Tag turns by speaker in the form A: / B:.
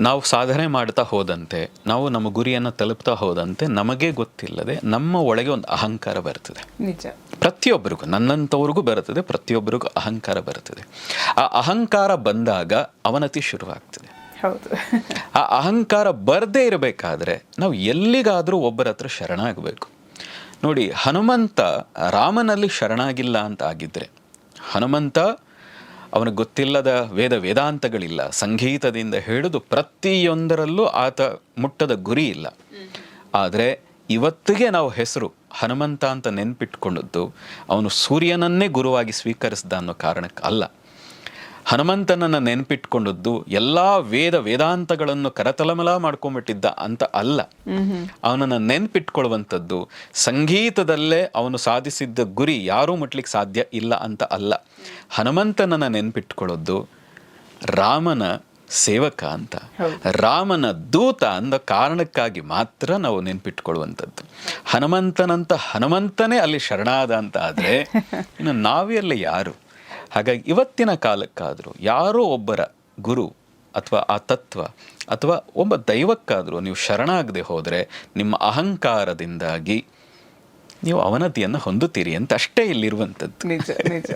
A: ನಾವು ಸಾಧನೆ ಮಾಡ್ತಾ ಹೋದಂತೆ ನಾವು ನಮ್ಮ ಗುರಿಯನ್ನು ತಲುಪ್ತಾ ಹೋದಂತೆ ನಮಗೆ ಗೊತ್ತಿಲ್ಲದೆ ನಮ್ಮ ಒಳಗೆ ಒಂದು ಅಹಂಕಾರ ಬರ್ತದೆ
B: ನಿಜ.
A: ಪ್ರತಿಯೊಬ್ಬರಿಗೂ ನನ್ನಂಥವ್ರಿಗೂ ಬರುತ್ತದೆ ಪ್ರತಿಯೊಬ್ಬರಿಗೂ ಅಹಂಕಾರ ಬರುತ್ತದೆ. ಆ ಅಹಂಕಾರ ಬಂದಾಗ ಅವನತಿ ಶುರುವಾಗ್ತದೆ.
B: ಹೌದು.
A: ಆ ಅಹಂಕಾರ ಬರದೇ ಇರಬೇಕಾದ್ರೆ ನಾವು ಎಲ್ಲಿಗಾದರೂ ಒಬ್ಬರ ಹತ್ರ ಶರಣಾಗಬೇಕು. ನೋಡಿ ಹನುಮಂತ ರಾಮನಲ್ಲಿ ಶರಣಾಗಿಲ್ಲ ಅಂತ ಆಗಿದ್ದರೆ ಹನುಮಂತ ಅವನಿಗೆ ಗೊತ್ತಿಲ್ಲದ ವೇದ ವೇದಾಂತಗಳಿಲ್ಲ. ಸಂಗೀತದಿಂದ ಹಿಡಿದು ಪ್ರತಿಯೊಂದರಲ್ಲೂ ಆತ ಮುಟ್ಟದ ಗುರಿ ಇಲ್ಲ. ಆದರೆ ಇವತ್ತಿಗೆ ನಾವು ಹೆಸರು ಹನುಮಂತ ಅಂತ ನೆನ್ಪಿಟ್ಕೊಂಡದ್ದು ಅವನು ಸೂರ್ಯನನ್ನೇ ಗುರುವಾಗಿ ಸ್ವೀಕರಿಸಿದ ಅನ್ನೋ ಕಾರಣಕ್ಕೆ ಅಲ್ಲ ಹನುಮಂತನನ್ನು ನೆನಪಿಟ್ಕೊಂಡದ್ದು ಎಲ್ಲ ವೇದ ವೇದಾಂತಗಳನ್ನು ಕರತಲಮಲ ಮಾಡ್ಕೊಂಡ್ಬಿಟ್ಟಿದ್ದ ಅಂತ ಅಲ್ಲ. ಅವನನ್ನು ನೆನ್ಪಿಟ್ಕೊಳ್ಳುವಂಥದ್ದು ಸಂಗೀತದಲ್ಲೇ ಅವನು ಸಾಧಿಸಿದ್ದ ಗುರಿ ಯಾರೂ ಮುಟ್ಲಿಕ್ಕೆ ಸಾಧ್ಯ ಇಲ್ಲ ಅಂತ ಅಲ್ಲ. ಹನುಮಂತನನ್ನು ನೆನ್ಪಿಟ್ಕೊಳ್ಳೋದು ರಾಮನ ಸೇವಕ ಅಂತ. ರಾಮನ ದೂತ ಅಂದ ಕಾರಣಕ್ಕಾಗಿ ಮಾತ್ರ ನಾವು ನೆನ್ಪಿಟ್ಕೊಳ್ಳುವಂಥದ್ದು. ಹನುಮಂತನಂತ ಹನುಮಂತನೇ ಅಲ್ಲಿ ಶರಣಾದ ಅಂತ ಆದರೆ ಇನ್ನು ನಾವೆಲ್ಲ ಯಾರು? ಹಾಗಾಗಿ ಇವತ್ತಿನ ಕಾಲಕ್ಕಾದರೂ ಯಾರೋ ಒಬ್ಬರ ಗುರು ಅಥವಾ ಆ ತತ್ವ ಅಥವಾ ಒಬ್ಬ ದೈವಕ್ಕಾದರೂ ನೀವು ಶರಣಾಗದೆ ಹೋದರೆ ನಿಮ್ಮ ಅಹಂಕಾರದಿಂದಾಗಿ ನೀವು ಅವನತಿಯನ್ನು ಹೊಂದುತ್ತೀರಿ ಅಂತ ಅಷ್ಟೇ ಇಲ್ಲಿರುವಂಥದ್ದು.
B: ನಿಜ ನಿಜ.